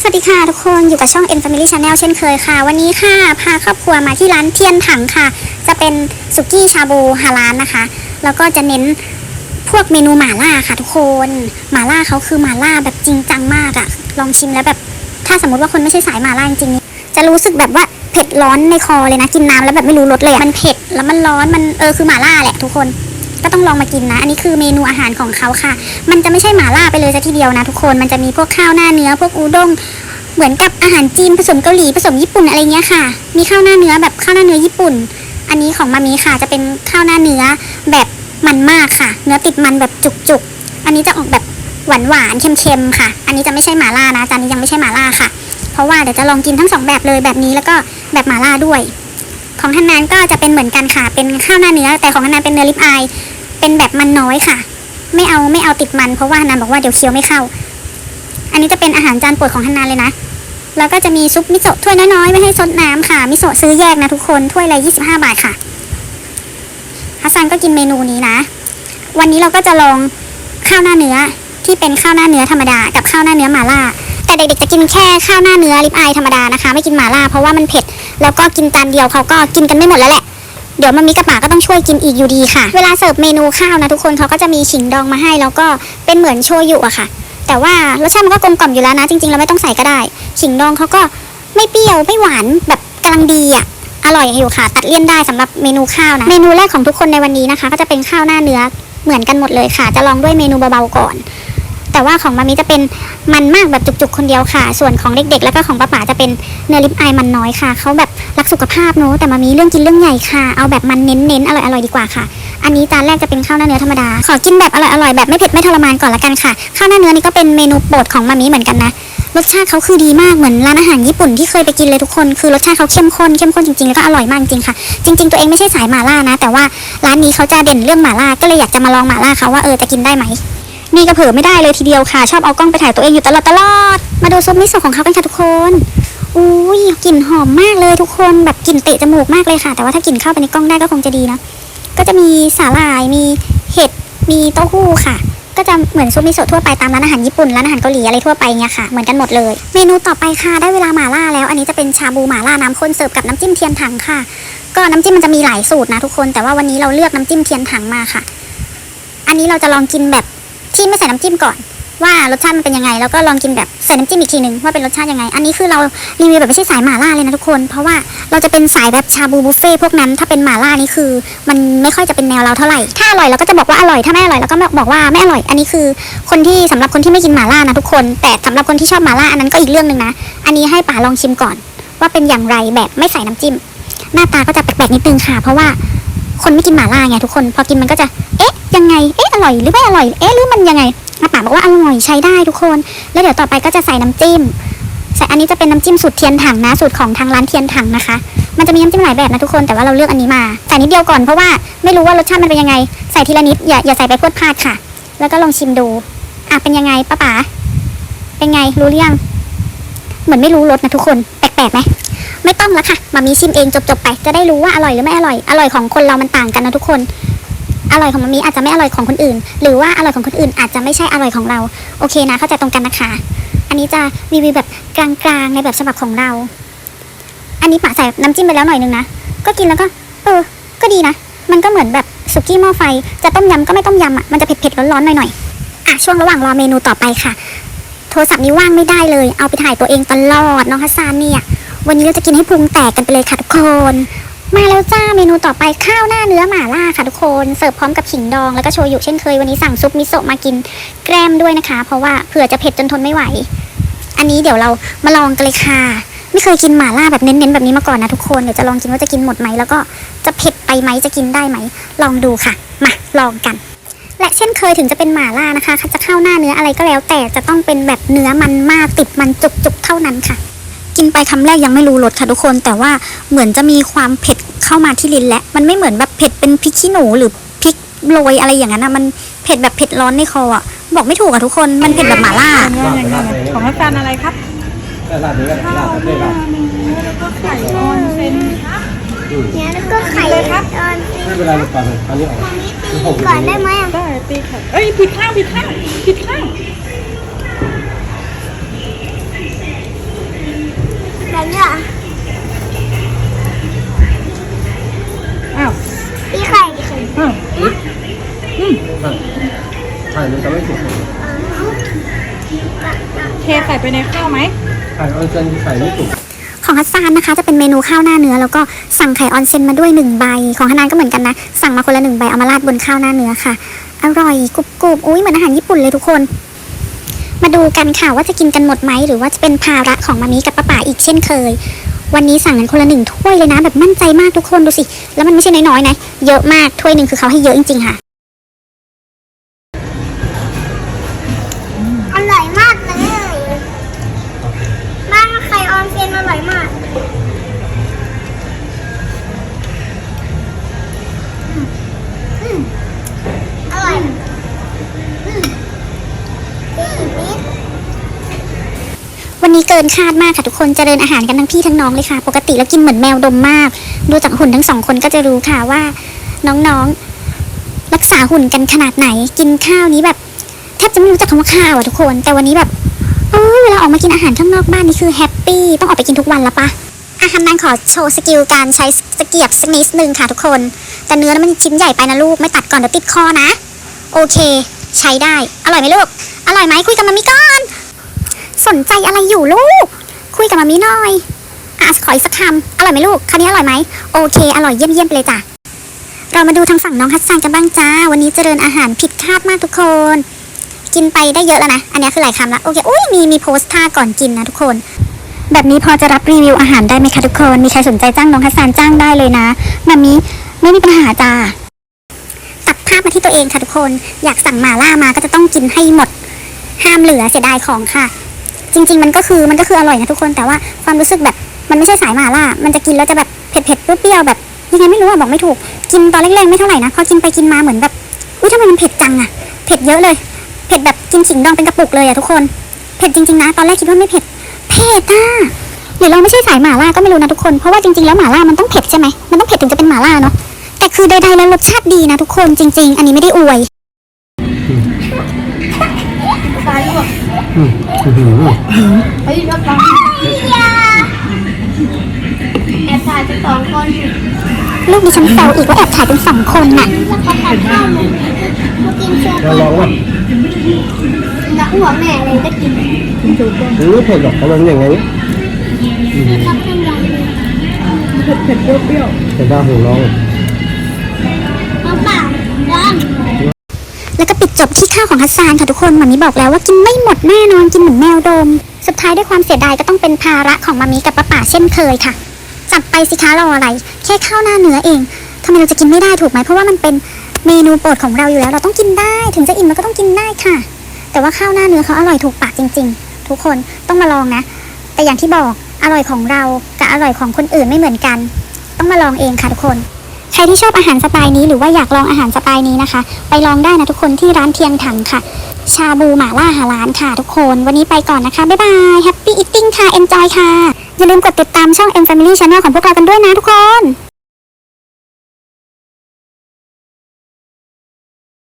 สวัสดีค่ะทุกคนอยู่กับช่อง M Family Channel เช่นเคยค่ะ วันนี้ค่ะ พาครอบครัวมาที่ร้านเทียนถังค่ะ จะเป็นสุกี้ชาบูฮาลานนะคะ แล้วก็จะเน้นพวกเมนูหม่าล่าค่ะทุกคนหม่าล่าเขาคือหม่าล่าแบบจริงจังมากอะลองชิมแล้วแบบ ถ้าสมมติว่าคนไม่ใช่สายหม่าล่าจริงๆจะรู้สึกแบบว่าเผ็ดร้อนในคอเลยนะกินน้ำแล้วแบบไม่รู้รสเลยอะมันเผ็ดแล้วมันร้อนมันเออคือหม่าล่าแหละทุกคน ก็ต้องลองมากินนะ อันนี้คือเมนูอาหารของเขาค่ะ มันจะไม่ใช่หม่าล่าไปเลยซะทีเดียวนะทุกคน มันจะมีพวกข้าวหน้าเนื้อ พวกอูด้ง เหมือนกับอาหารจีนผสมเกาหลีผสมญี่ปุ่นอะไรเงี้ยค่ะ มีข้าวหน้าเนื้อแบบข้าวหน้าเนื้อญี่ปุ่น อันนี้ของมามีค่ะ จะเป็นข้าวหน้าเนื้อแบบมันมากค่ะ เนื้อติดมันแบบจุกๆ อันนี้จะออกแบบหวานหวานๆเค็มๆค่ะ อันนี้จะไม่ใช่หม่าล่านะจานนี้ยังไม่ใช่หม่าล่าค่ะ เพราะว่าเดี๋ยวจะลองกินทั้งสองแบบเลยแบบนี้แล้วก็แบบหม่าล่าด้วย ของท่านนั้นก็จะเป็นเหมือนกันค่ะ เป็นข้าวหน้าเนื้อแต่ของท่านนั้นเป็นเนื้อลิปอาย เป็นแบบมันน้อยค่ะ ไม่เอาไม่เอาติดมันเพราะว่าฮันนันบอกว่าเดี๋ยวเคี้ยวไม่เข้า อันนี้จะเป็นอาหารจานโปรดของฮันนันเลยนะ แล้วก็จะมีซุปมิโซะถ้วยน้อยๆไม่ให้ซดน้ำค่ะ มิโซะซื้อแยกนะทุกคนถ้วยละ25 บาทค่ะฮัสซันก็กินเมนูนี้นะ วันนี้เราก็จะลองข้าวหน้าเนื้อที่เป็นข้าวหน้าเนื้อธรรมดากับข้าวหน้าเนื้อหม่าล่าแต่เด็กๆจะกินแค่ข้าวหน้าเนื้อลิปอายธรรมดานะคะ ไม่กินหม่าล่าเพราะว่ามันเผ็ด แล้วก็กินจานเดียวเขาก็กินกันไม่หมดแล้วแหละ เดี๋ยวมามีกระป๋าก็ต้องช่วยกินอีกอยู่ดีค่ะ เวลาเสิร์ฟเมนูข้าวนะทุกคนเขาก็จะมีขิงดองมาให้ แล้วก็เป็นเหมือนโชยุอะค่ะ แต่ว่ารสชาติมันก็กลมกล่อมอยู่แล้วนะ จริงๆเราไม่ต้องใส่ก็ได้ขิงดองเขาก็ไม่เปรี้ยวไม่หวานแบบกำลังดีอะอร่อยอยู่ค่ะ ตัดเลี่ยนได้สำหรับเมนูข้าวนะ เมนูแรกของทุกคนในวันนี้นะคะ ก็จะเป็นข้าวหน้าเนื้อเหมือนกันหมดเลยค่ะ จะลองด้วยเมนูเบาๆก่อน แต่ว่าของมามีจะเป็นมันมากแบบจุกๆคนเดียวค่ะ ส่วนของเด็กๆ แล้วก็ของป้าป๋าจะเป็นเนื้อลิปอายมันน้อยค่ะเขาแบบ สุขภาพเนอะแต่มามีเรื่องกินเรื่องใหญ่ค่ะ เอาแบบมันเน้นๆอร่อยๆดีกว่าค่ะ อันนี้จานแรกจะเป็นข้าวหน้าเนื้อธรรมดา ขอกินแบบอร่อยๆแบบไม่เผ็ดไม่ทรมานก่อนละกันค่ะ ข้าวหน้าเนื้อนี่ก็เป็นเมนูโปรดของมามีเหมือนกันนะ รสชาติเขาคือดีมากเหมือนร้านอาหารญี่ปุ่นที่เคยไปกินเลยทุกคน คือรสชาติเขาเข้มข้นเข้มข้นจริงๆแล้วก็อร่อยมากจริงค่ะ จริง ๆ ตัวเองไม่ใช่สายหม่าล่านะ แต่ว่าร้านนี้เขาจะเด่นเรื่องหม่าล่า ก็เลยอยากจะมาลองหม่าล่าเขาว่าเออจะกินได้ไหมนี่ก็เผลอไม่ได้เลยทีเดียวค่ะ ชอบเอากล้องไปถ่ายตัวเองอยู่ตลอดตลอดมาดูซุปมิโซะของเขากันค่ะทุกคน อุ้ยกลิ่นหอมมากเลยทุกคนแบบกลิ่นเตะจมูกมากเลยค่ะ แต่ว่าถ้ากลิ่นเข้าไปในกล้องได้ก็คงจะดีนะก็จะมีสาหร่ายมีเห็ดมีเต้าหู้ค่ะ ก็จะเหมือนซุปมิโซะทั่วไปตามร้านอาหารญี่ปุ่นร้านอาหารเกาหลีอะไรทั่วไปเนี่ยค่ะเหมือนกันหมดเลย เมนูต่อไปค่ะได้เวลาหม่าล่าแล้ว อันนี้จะเป็นชาบูหม่าล่าน้ำข้นเสิร์ฟกับน้ำจิ้มเทียนถังค่ะ ก็น้ำจิ้มมันจะมีหลายสูตรนะทุกคน แต่ว่าวันนี้เราเลือกน้ำจิ้มเทียนถังมาค่ะ อันนี้เราจะลองกินแบบที่ไม่ใส่น้ำจิ้มก่อน ว่ารสชาติมันเป็นยังไง แล้วก็ลองกินแบบใส่น้ำจิ้มอีกทีหนึ่งว่าเป็นรสชาติยังไง อันนี้คือเรารีวิวแบบไม่ใช่สายหม่าล่าเลยนะทุกคน เพราะว่าเราจะเป็นสายแบบชาบูบุฟเฟ่พวกนั้นถ้าเป็นหม่าล่านี่คือ มันไม่ค่อยจะเป็นแนวเราเท่าไหร่ถ้าอร่อยเราก็จะบอกว่าอร่อยถ้าไม่อร่อยเราก็บอกว่าไม่อร่อย อันนี้คือคนที่สำหรับคนที่ไม่กินหม่าล่านะทุกคน แต่สำหรับคนที่ชอบหม่าล่าอันนั้นก็อีกเรื่องหนึ่งนะ อันนี้ให้ป๋าลองชิมก่อน ว่าเป็นอย่างไรแบบไม่ใส่น้ำจิ้ม หน้าตาก็จะแปลกๆนิดนึงค่ะ เพราะว่าคนไม่กินหม่าล่าไงทุกคน พอกินมันก็จะ เอ๊ะ ยังไง เอ๊ะ อร่อยหรือไม่อร่อย เอ๊ะ หรือมันยังไง อาป๋าบอกว่าอร่อยใช้ได้ทุกคน แล้วเดี๋ยวต่อไปก็จะใส่น้ำจิ้ม ใส่อันนี้จะเป็นน้ำจิ้มสูตรเทียนถังนะสูตรของทางร้านเทียนถังนะคะ มันจะมีน้ำจิ้มหลายแบบนะทุกคนแต่ว่าเราเลือกอันนี้มาใส่นิดเดียวก่อนเพราะว่าไม่รู้ว่ารสชาติมันเป็นยังไง ใส่ทีละนิดอย่าอย่าใส่ไปพรวดพลาดค่ะ แล้วก็ลองชิมดูอะเป็นยังไงป้าป๋าเป็นไงรู้หรือยังเหมือนไม่รู้รสนะทุกคนแปลกๆไหมไม่ต้องและค่ะมามีชิมเองจบๆไป จะได้รู้ว่าอร่อยหรือไม่อร่อย อร่อยของคนเรามันต่างกันนะทุกคน อร่อยของมามีอาจจะไม่อร่อยของคนอื่น หรือว่าอร่อยของคนอื่นอาจจะไม่ใช่อร่อยของเรา โอเคนะเข้าใจตรงกันนะคะ อันนี้จะรีวิวแบบกลางๆในแบบฉบับของเรา อันนี้ปะใส่น้ำจิ้มไปแล้วหน่อยนึงนะก็กินแล้วก็ เออ ก็ดีนะมันก็เหมือนแบบสุกี้หม้อไฟ จะต้มยำก็ไม่ต้มยำอะมันจะเผ็ดๆร้อนๆหน่อยๆอะช่วงระหว่างรอเมนูต่อไปค่ะ โทรศัพท์นี้ว่างไม่ได้เลย เอาไปถ่ายตัวเองตลอดน้องฮัสซานเนี่ยวันนี้เราจะกินให้พุงแตกกันไปเลยค่ะทุกคน มาแล้วจ้าเมนูต่อไปข้าวหน้าเนื้อหม่าล่าค่ะทุกคนเสิร์ฟพร้อมกับขิงดองแล้วก็โชยุเช่นเคยวันนี้สั่งซุปมิโซะมากินแกล้มด้วยนะคะ เพราะว่าเผื่อจะเผ็ดจนทนไม่ไหว อันนี้เดี๋ยวเรามาลองกันเลยค่ะ ไม่เคยกินหม่าล่าแบบเน้นๆแบบนี้มาก่อนนะทุกคนเดี๋ยวจะลองกินว่าจะกินหมดไหมแล้วก็จะเผ็ดไปไหมจะกินได้ไหมลองดูค่ะมาลองกัน และเช่นเคยถึงจะเป็นหม่าล่านะคะจะเข้าหน้าเนื้ออะไรก็แล้ว แต่จะต้องเป็นแบบเนื้อมันมากติดมันจุกๆเท่านั้นค่ะกินไปคำแรกยังไม่รู้รสค่ะทุกคน แต่ว่าเหมือนจะมีความเผ็ด เข้ามาที่ลิ้นและมันไม่เหมือนแบบเผ็ดเป็นพริกขี้หนูหรือพริกโรยอะไรอย่างนั้นนะมันเผ็ดแบบเผ็ดร้อนในคออะบอกไม่ถูกอะทุกคนมันเผ็ดแบบหม่าล่าของอาจารย์อะไรครับร้านนี้ก็ร้านนี้ครับไข่ออนเซนเนี่ยแล้วก็ไข่เลยครับตอนไม่เป็นไรมันก่อนอันนี้ออกคือหกก่อนได้ไหมอะได้ตีไข่เอ้ยผิดข้างผิดข้างผิดข้าง ไม่ถูกเทใส่ไปในข้าวไหมไข่ออนเซนใส่ไม่ถูกของฮัสซานนะคะจะเป็นเมนูข้าวหน้าเนื้อ แล้วก็สั่งไข่ออนเซ็นมาด้วยหนึ่งใบ ของฮานานก็เหมือนกันนะ สั่งมาคนละหนึ่งใบเอามาราดบนข้าวหน้าเนื้อค่ะ อร่อยกรุบกรุบอุ้ยเหมือนอาหารญี่ปุ่นเลยทุกคน มาดูกันค่ะว่าจะกินกันหมดไหมหรือว่าจะเป็นภาระของมามีกับป้าป๋าอีกเช่นเคย วันนี้สั่งกันคนละหนึ่งถ้วยเลยนะแบบมั่นใจมากทุกคนดูสิ แล้วมันไม่ใช่น้อยๆนะ เยอะมากถ้วยหนึ่งคือเขาให้เยอะจริงๆค่ะ วันนี้เกินคาดมากค่ะทุกคนจเจริญอาหารกันทั้งพี่ทั้งน้องเลยค่ะ ปกติแล้วกินเหมือนแมวดมมาก ดูจากหุ่นทั้งสองคนก็จะรู้ค่ะว่า น้องๆ รักษาหุ่นกันขนาดไหน กินข้าวนี้แบบแทบจะไม่รู้จักคำว่าข้าวอะทุกคน แต่วันนี้แบบเออเวลาออกมากินอาหารข้างนอกบ้านนี่คือแฮปปี้ต้องออกไปกินทุกวันล้วปะอาหารนั้นขอโชว์สกิลการใช้ตะเกียบสักนิดนึงค่ะทุกคน แต่เนื้อนั้นมันชิ้นใหญ่ไปนะลูกไม่ตัดก่อนเดี๋ยวติดคอนะ โอเค ใช้ได้ อร่อยไหมลูก อร่อยไหมคุยกับมามิก่อน สนใจอะไรอยู่ลูก คุยกับมามีหน่อยอะขออีกสักคำอร่อยไหมลูกคำนี้อร่อยไหมโอเค อร่อยเยี่ยมเยี่ยมไปเลยจ้ะเรามาดูทางฝั่งน้องฮัสซันกันบ้างจ้า วันนี้เจริญอาหารผิดคาดมากทุกคน กินไปได้เยอะแล้วนะ อันนี้คือหลายคำละโอเคอุ้ยมีมีโพสท่าก่อนกินนะทุกคน แบบนี้พอจะรับรีวิวอาหารได้ไหมคะทุกคน มีใครสนใจจ้างน้องฮัสซันจ้างได้เลยนะแบบนี้ไม่มีปัญหาจ้าตัดภาพมาที่ตัวเองค่ะทุกคน อยากสั่งหมาล่ามาก็จะต้องกินให้หมด ห้ามเหลือเสียดายของค่ะ จริง ๆ มันก็คือมันก็คืออร่อยนะทุกคนแต่ว่าความรู้สึกแบบมันไม่ใช่สายหมาล่า มันจะกินแล้วจะแบบเผ็ดๆเปรี้ยวๆแบบยังไงไม่รู้อะบอกไม่ถูก กินตอนแรกๆไม่เท่าไหร่นะพอกินไปกินมาเหมือนแบบอุ้ยทำไมมันเผ็ดจังอะเผ็ดเยอะเลยเผ็ดแบบกินขิงดองเป็นกระปุกเลยอะทุกคนเผ็ดจริงๆนะตอนแรกคิดว่าไม่เผ็ดเผ็ดอะหรือเราไม่ใช่สายหมาล่าก็ไม่รู้นะทุกคนเพราะว่าจริงๆแล้วหมาล่ามันต้องเผ็ดใช่ไหมมันต้องเผ็ดถึงจะเป็นหมาล่าเนาะแต่คือใดๆแล้วรสชาติดีนะทุกคนจริง ๆ อันนี้ไม่ได้อวย อืมอื้อหือแอบถ่ายไปสองคนลูกดิฉันแซวอีกว่าแอบถ่ายเป็นสองคนน่ะแล้วเขาตัดข้าวมามากินโชว์เราลองว่าหัวแม่เลยก็กินหรือเผ็ดหรอกเพราะมันอย่างไงชอบเส้นใหญ่เลยเผ็ดเปรี้ยวเผ็ดได้หูร้องน้ำเปล่าร้อน แล้วก็ปิดจบที่ข้าวของฮัสซานค่ะทุกคนมามีบอกแล้วว่ากินไม่หมดแน่นอนกินเหมือนแมวดม สุดท้ายด้วยความเสียดายก็ต้องเป็นภาระของมามีกับป้าป่าเช่นเคยค่ะ จัดไปสิคะรออะไร แค่ข้าวหน้าเนื้อเองทำไมเราจะกินไม่ได้ถูกไหมเพราะว่ามันเป็นเมนูโปรดของเราอยู่แล้ว เราต้องกินได้ถึงจะอิ่มมันก็ต้องกินได้ค่ะ แต่ว่าข้าวหน้าเนื้อเขาอร่อยถูกปากจริง ๆ ทุกคนต้องมาลองนะ แต่อย่างที่บอกอร่อยของเรากับอร่อยของคนอื่นไม่เหมือนกัน ต้องมาลองเองค่ะทุกคน ใครที่ชอบอาหารสไตล์นี้หรือว่าอยากลองอาหารสไตล์นี้นะคะ ไปลองได้นะทุกคนที่ร้านเทียงถังค่ะ ชาบูหม่าล่าหาร้านค่ะทุกคน วันนี้ไปก่อนนะคะ บ๊ายบาย แฮปปี้อิทติ้งค่ะ เอนจอยค่ะ อย่าลืมกดติดตามช่อง M Family Channel ของพวกเรากันด้วยนะทุกคน